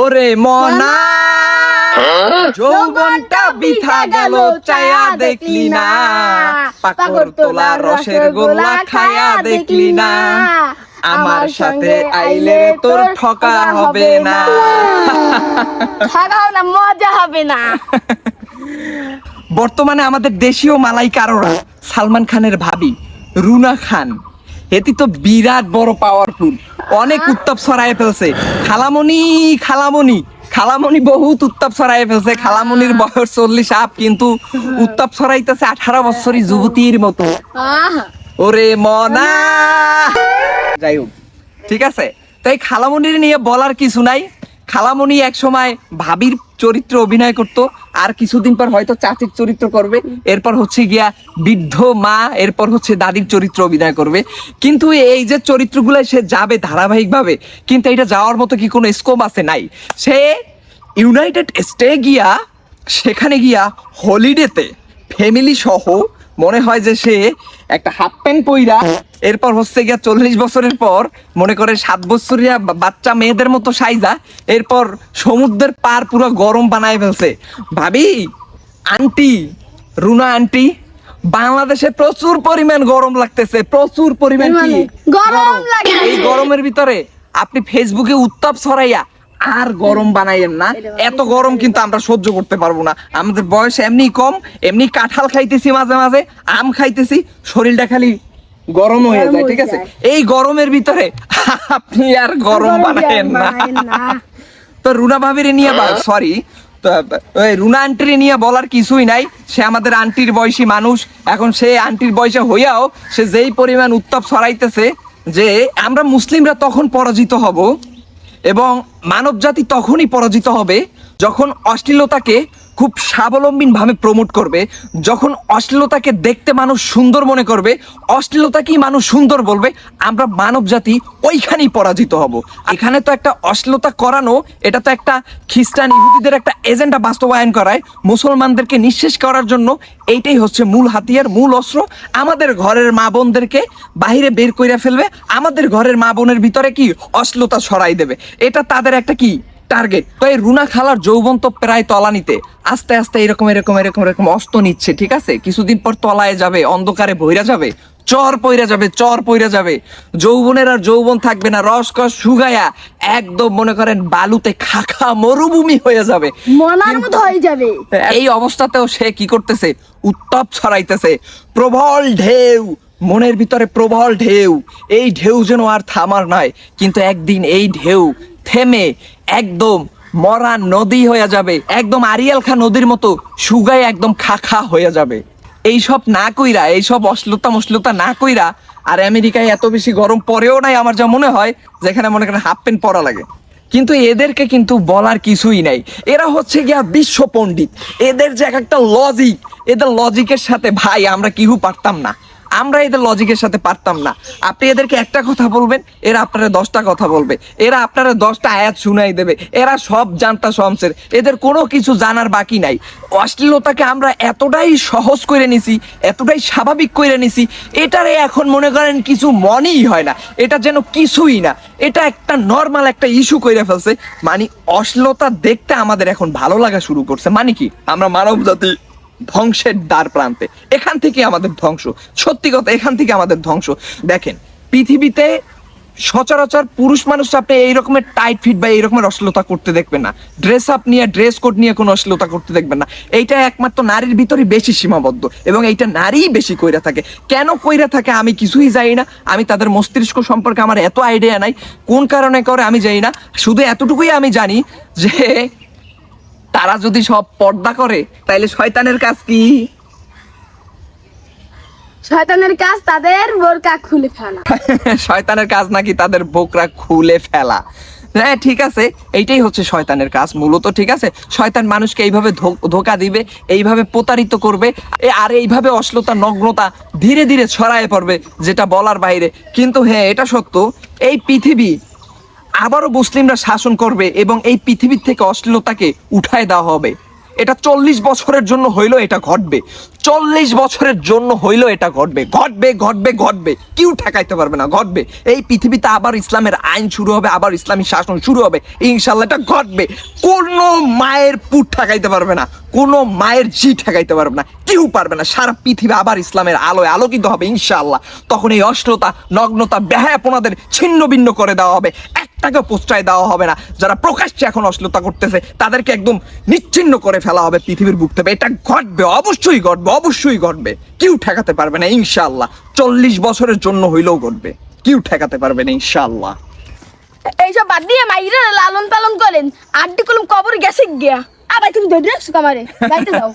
ওরে মনা যৌবনটা বিথা গেল চায়া দেখলি না। পাকর তোলা রসের গোলা খায়া দেখলি না। আমার সাথে আইলে তোর ঠকা হবে না। না মজা হবে না। বর্তমানে আমাদের দেশীয় মালাইকাররা সালমান খানের ভাবি রুনা খান। এটি তো বিরাট বড় পাওয়ারফুল অনেক উত্তাপ ছড়ায় ফেলছে। খালামণি খালামণি। খালামণি বহুত উত্তাপ ছড়ায় ফেলছে। খালামণির বয়স চল্লিশ আপ কিন্তু উত্তাপ ছড়াইতেছে আঠারো বছরই যুবতীর মতো। ওরে মনা! যাই হোক ঠিক আছে? তাই খালামণির নিয়ে বলার কিছু নাই। খালামণি এক সময় ভাবির চরিত্র অভিনয় করত, আর কিছুদিন পর হয়তো চাচির চরিত্র করবে, এরপর হচ্ছে গিয়া বৃদ্ধ মা, এরপর হচ্ছে দাদির চরিত্র অভিনয় করবে। কিন্তু এই যে চরিত্রগুলো সে যাবে ধারাবাহিকভাবে, কিন্তু এটা যাওয়ার মতো কি কোনো স্কোপ আছে? নাই। সে ইউনাইটেড স্টে গিয়া, সেখানে গিয়া হলিডেতে ফ্যামিলি সহ মনে হয় যে সে একটা হাফ প্যান্ট পইরা এরপর হচ্ছে গিয়া চল্লিশ বছরের পর মনে করে সাত বছরিয়া বাচ্চা মেয়েদের মতো সাইজা এরপর সমুদ্রের পার পুরো গরম বানায় ফেলছে। ভাবি আন্টি রুনা আন্টি বাংলাদেশে প্রচুর পরিমাণ গরম লাগতেছে প্রচুর পরিমাণ কি? গরম লাগে। এই গরমের ভিতরে আপনি ফেসবুকে উত্তাপ ছড়াইয়া আর গরম বানাইয়েন না। এত গরম কিন্তু আমরা সহ্য করতে পারব না। আমাদের বয়স এমনি কম এমনি কাঁঠাল খাইতেছি মাঝে মাঝে আম খাইতেছি শরীরটা খালি গরম হয়ে যায় ঠিক আছে? এই গরমের ভিতরে আপনি আর গরম বানাইয়েন না। তো রুনা ভাবির নিয়ে সরি রুনা আন্টির নিয়ে বলার কিছুই নাই। সে আমাদের আন্টির বয়সী মানুষ। এখন সে আন্টির বয়সে হইয়াও সে যেই পরিমাণ উত্তাপ ছড়াইতেছে যে আমরা মুসলিমরা তখন পরাজিত হব। এবং মানবজাতি তখনই পরাজিত হবে যখন অশ্লীলতাকে খুব স্বাবলম্বীভাবে প্রমোট করবে। যখন অশ্লীলতাকে দেখতে মানুষ সুন্দর মনে করবে, অশ্লীলতাকেই মানুষ সুন্দর বলবে, আমরা মানব জাতি ওইখানেই পরাজিত হব। এখানে তো একটা অশ্লীলতা করানো, এটা তো একটা খ্রিস্টান ইহুদিদের একটা এজেন্ডা বাস্তবায়ন করায়, মুসলমানদেরকে নিঃশেষ করার জন্য এইটাই হচ্ছে মূল হাতিয়ার, মূল অস্ত্র। আমাদের ঘরের মা বোনদেরকে বাইরে বের কইরা ফেলবে, আমাদের ঘরের মা বোনের ভিতরে কি অশ্লীলতা ছড়াই দেবে? এটা তাদের একটা কি টার্গেট তো এই রুনা খালার যৌবন তো প্রায় তলানিতে। আস্তে আস্তে এরকম এরকম এরকম এরকম অস্ত নিচ্ছে ঠিক আছে? কিছুদিন পর তলায় যাবে অন্ধকারে ভইরা যাবে চর পইরা যাবে চর পইরা যাবে। যৌবনের আর যৌবন থাকবে না রস কস শুগায়া একদম মনে করেন বালুতে খাখা মরুভূমি হয়ে যাবে। মতো হয়ে যাবে। এই অবস্থাতেও সে কি করতেছে? উত্তাপ ছড়াইতেছে। প্রবল ঢেউ মনের ভিতরে প্রবল ঢেউ। এই ঢেউ যেন আর থামার নয় কিন্তু একদিন এই ঢেউ থেমে একদম মরা নদী হয়ে যাবে। একদম আরিয়াল খা নদীর মতো সুগায় একদম খাখা হয়ে যাবে। এইসব না কইরা, এইসব অশ্লীলতা মশ্লতা না কইরা, আর আমেরিকায় এত বেশি গরম পরেও নাই আমার যা মনে হয়, যেখানে মনে করেন হাফ প্যান্ট পরা লাগে। কিন্তু এদেরকে কিন্তু বলার কিছুই নাই। এরা হচ্ছে গিয়া বিশ্ব পণ্ডিত। এদের যে এক একটা লজিক এদের লজিকের সাথে, ভাই, আমরা কিহু পারতাম না। আমরা এদের লজিকের সাথে পারতাম না। আপনি এদেরকে একটা কথা বলবেন, এরা আপনারা দশটা কথা বলবে। এরা আপনারা দশটা আয়াত শুনাই দেবে। এরা সব জানতা সমসের এদের কোনো কিছু জানার বাকি নাই। অশ্লীলতাকে আমরা এতটাই সহজ করে নিছি, এতটাই স্বাভাবিক করে নিছি, এটারে এখন মনে করেন কিছু মনেই হয় না। এটা যেন কিছুই না। এটা একটা নর্মাল একটা ইস্যু করে ফেলছে। মানে অশ্লীলতা দেখতে আমাদের এখন ভালো লাগা শুরু করছে। মানে কি? আমরা মানব জাতি। ধ্বংসের দ্বার প্রান্তে। এখান থেকে আমাদের ধ্বংস। সত্যি কথা, এখান থেকে আমাদের ধ্বংস। দেখেন, পৃথিবীতে সচরাচর পুরুষ মানুষ আপনি এই রকমের টাইট ফিট বা এই রকমের অশ্লীলতা করতে দেখবেন না। ড্রেস আপ নিয়ে ড্রেস কোড নিয়ে কোনো অশ্লীলতা করতে দেখবেন না। এইটা একমাত্র নারীর ভিতরে বেশি সীমাবদ্ধ এবং এইটা নারীই বেশি কইরা থাকে। কেন কইরা থাকে আমি কিছুই জানি না। আমি তাদের মস্তিষ্ক সম্পর্কে আমার এত আইডিয়া নাই। কোন কারণে করে আমি জানি না। শুধু এতটুকুই আমি জানি যে তারা যদি সব পর্দা করে তাইলে শয়তানের কাজ কি? শয়তানের কাজ তাদের বোরকা খুলে ফেলা। শয়তানের কাজ নাকি তাদের বোকরা খুলে ফেলা। হ্যাঁ ঠিক আছে এইটাই হচ্ছে শয়তানের কাজ মূলত ঠিক আছে? শয়তান মানুষকে এইভাবে ধোকা দিবে এইভাবে প্রতারিত করবে আর এইভাবে অশ্লীলতা নগ্নতা ধীরে ধীরে ছড়ায় পড়বে যেটা বলার বাইরে। কিন্তু হ্যাঁ এটা সত্য এই পৃথিবী আবারও মুসলিমরা শাসন করবে এবং এই পৃথিবীর থেকে অশ্লীলতাকে উঠায় দেওয়া হবে। এটা চল্লিশ বছরের জন্য হইল এটা ঘটবে। চল্লিশ বছরের জন্য হইল এটা ঘটবে। ঘটবে ঘটবে ঘটবে। কেউ ঠেকাইতে পারবে না, ঘটবে। এই পৃথিবীতে আবার ইসলামের আইন শুরু হবে, আবার ইসলামী শাসন শুরু হবে। ইনশাল্লাহ এটা ঘটবে। কোনো মায়ের পুট ঠেকাইতে পারবে না। কোনো মায়ের জি ঠেকাইতে পারবে না। কেউ পারবে না। সারা পৃথিবী আবার ইসলামের আলোয় আলোকিত হবে ইনশাআল্লাহ। তখন এই অশ্লীলতা, নগ্নতা ব্যাহাপনাদের ছিন্ন ভিন্ন করে দেওয়া হবে। একটাকে প্রশ্রয় দেওয়া হবে না। যারা প্রকাশ্যে এখন অশ্লীলতা করতেছে, তাদেরকে একদম নিচ্ছিন্ন করে ফেলা হবে পৃথিবীর বুক থেকে। এটা ঘটবে, অবশ্যই ঘটবে অবশ্যই ঘটবে। কেউ ঠেকাতে পারবে না, ইনশাআল্লাহ। চল্লিশ বছরের জন্য হইলেও ঘটবে। কেউ ঠেকাতে পারবে না, ইনশাআল্লাহ। এইসব বাদ দিয়ে মাইরা লালন পালন করেন। আড্ডি কলম কবর গেছে গিয়া। আবার তুমি ধরে রাখছো কামারে? গাইতে যাও